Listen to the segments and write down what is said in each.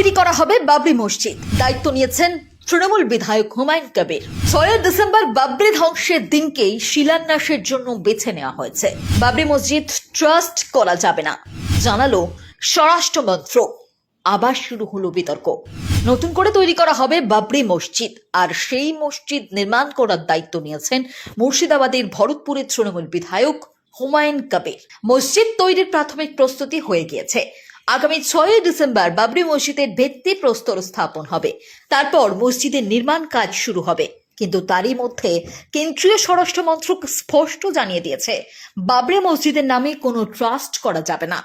তৈরি করা হবে বাবরি মসজিদ। দায়িত্ব নিয়েছেন তৃণমূল বিধায়ক হুমায়ুন কবির। ছয় ডিসেম্বর বাবরি ধ্বংসের দিনকেই শিলান্যাসের জন্য বেছে নেওয়া হয়েছে। বাবরি মসজিদ ট্রাস্ট করা যাবে না। জানালো স্বরাষ্ট্র মন্ত্রক। আবার শুরু হলো বিতর্ক। নতুন করে তৈরি করা হবে বাবরি মসজিদ। আর সেই মসজিদ নির্মাণ করার দায়িত্ব নিয়েছেন মুর্শিদাবাদের ভরতপুরের তৃণমূল বিধায়ক হুমায়ুন কবির। মসজিদ তৈরির প্রাথমিক প্রস্তুতি হয়ে গিয়েছে। আগামী ছয়ই ডিসেম্বর বাবরি মসজিদের ভিত্তি প্রস্তর স্থাপন হবে। তারপর মসজিদের নির্মাণ কাজ শুরু হবে। কিন্তু তারই মধ্যে কেন্দ্রীয় স্বরাষ্ট্র মন্ত্রক স্পষ্ট জানিয়ে দিয়েছে, বাবরি মসজিদের নামে কোনো ট্রাস্ট করা যাবে না।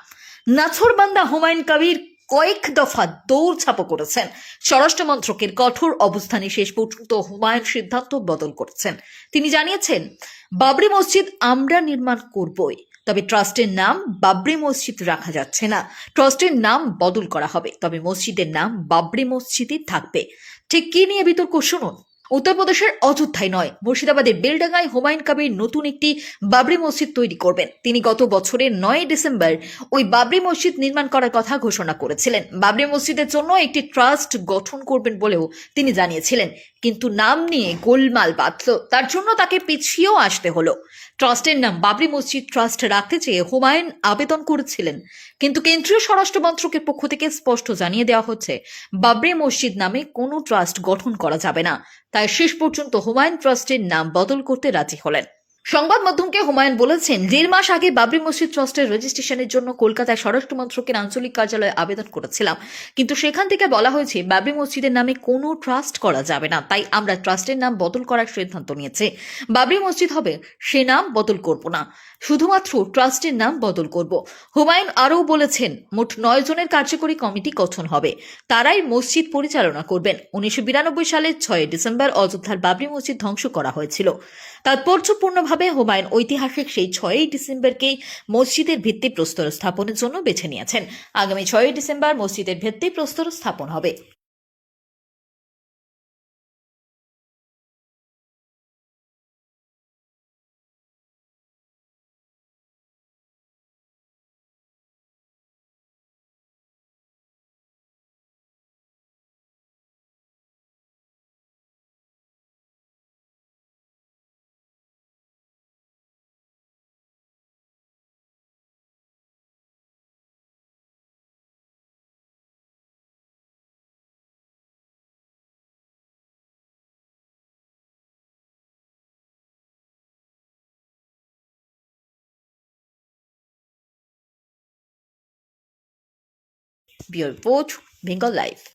নাছরবান্দা হুমায়ুন কবির কয়েক দফা দৌড় ছাপো করেছেন। স্বরাষ্ট্র মন্ত্রকের কঠোর অবস্থানে শেষ পর্যন্ত হুমায়ুন সিদ্ধান্ত বদল করেছেন। তিনি জানিয়েছেন, বাবরি মসজিদ আমরা নির্মাণ করবই। তবে ট্রাস্টের নাম বাবরি মসজিদ রাখা যাচ্ছে না। ট্রাস্টের নাম বদল করা হবে, তবে মসজিদের নাম বাবরি মসজিদই থাকবে। ঠিক কি নিয়ে বিতর্ক শুনুন। উত্তরপ্রদেশের অযোধ্যায় নয় মুর্শিদাবাদের বেলডাঙ্গায় হুমায়ুন কবির নতুন একটি বাবরি মসজিদ তৈরি করবেন। তিনি গত বছরের নয় ডিসেম্বর ওই বাবরি মসজিদ নির্মাণ করার কথা ঘোষণা করেছিলেন। বাবরি মসজিদের জন্য একটি ট্রাস্ট গঠন করবেন বলেও তিনি জানিয়েছিলেন। কিন্তু নাম নিয়ে গোলমাল বাঁধল। তার জন্য তাকে পিছিয়েও আসতে হলো। ট্রাস্টের নাম বাবরি মসজিদ ট্রাস্ট রাখতে চেয়ে হুমায়ুন আবেদন করেছিলেন। কিন্তু কেন্দ্রীয় স্বরাষ্ট্র মন্ত্রকের পক্ষ থেকে স্পষ্ট জানিয়ে দেওয়া হচ্ছে, বাবরি মসজিদ নামে কোনো ট্রাস্ট গঠন করা যাবে না। তাই শেষ পর্যন্ত হুমায়ুন ট্রাস্টের নাম বদল করতে রাজি হলেন। সংবাদ মাধ্যমকে হুমায়ুন বলেছেন, দেড় মাস আগে বাবরি মসজিদ ট্রাস্টের রেজিস্ট্রেশনের জন্য কলকাতায় স্বরাষ্ট্র মন্ত্রকের আঞ্চলিক কার্যালয়ে আবেদন করেছিলাম। কিন্তু সেখান থেকে বলা হয়েছে, বাবরি মসজিদের নামে কোনো ট্রাস্ট করা যাবে না। তাই আমরা ট্রাস্টের নাম বদল করার সিদ্ধান্ত নিয়েছি। বাবরি মসজিদ হবে, সে নাম বদল করব না। শুধুমাত্র ট্রাস্টের নাম বদল করব। হুমায়ুন আরও বলেছেন, মোট নয় জনের কার্যকরী কমিটি গঠন হবে। তারাই মসজিদ পরিচালনা করবেন। উনিশশো বিরানব্বই সালের ছয় ডিসেম্বর অযোধ্যার বাবরি মসজিদ ধ্বংস করা হয়েছিল। তাৎপর্যপূর্ণভাবে হুমায়ুন ঐতিহাসিক সেই ছয়ই ডিসেম্বরকেই মসজিদের ভিত্তি প্রস্তর স্থাপনের জন্য বেছে নিয়েছেন। আগামী ছয়ই ডিসেম্বর মসজিদের ভিত্তি প্রস্তর স্থাপন হবে। Biolboch Bingo Live.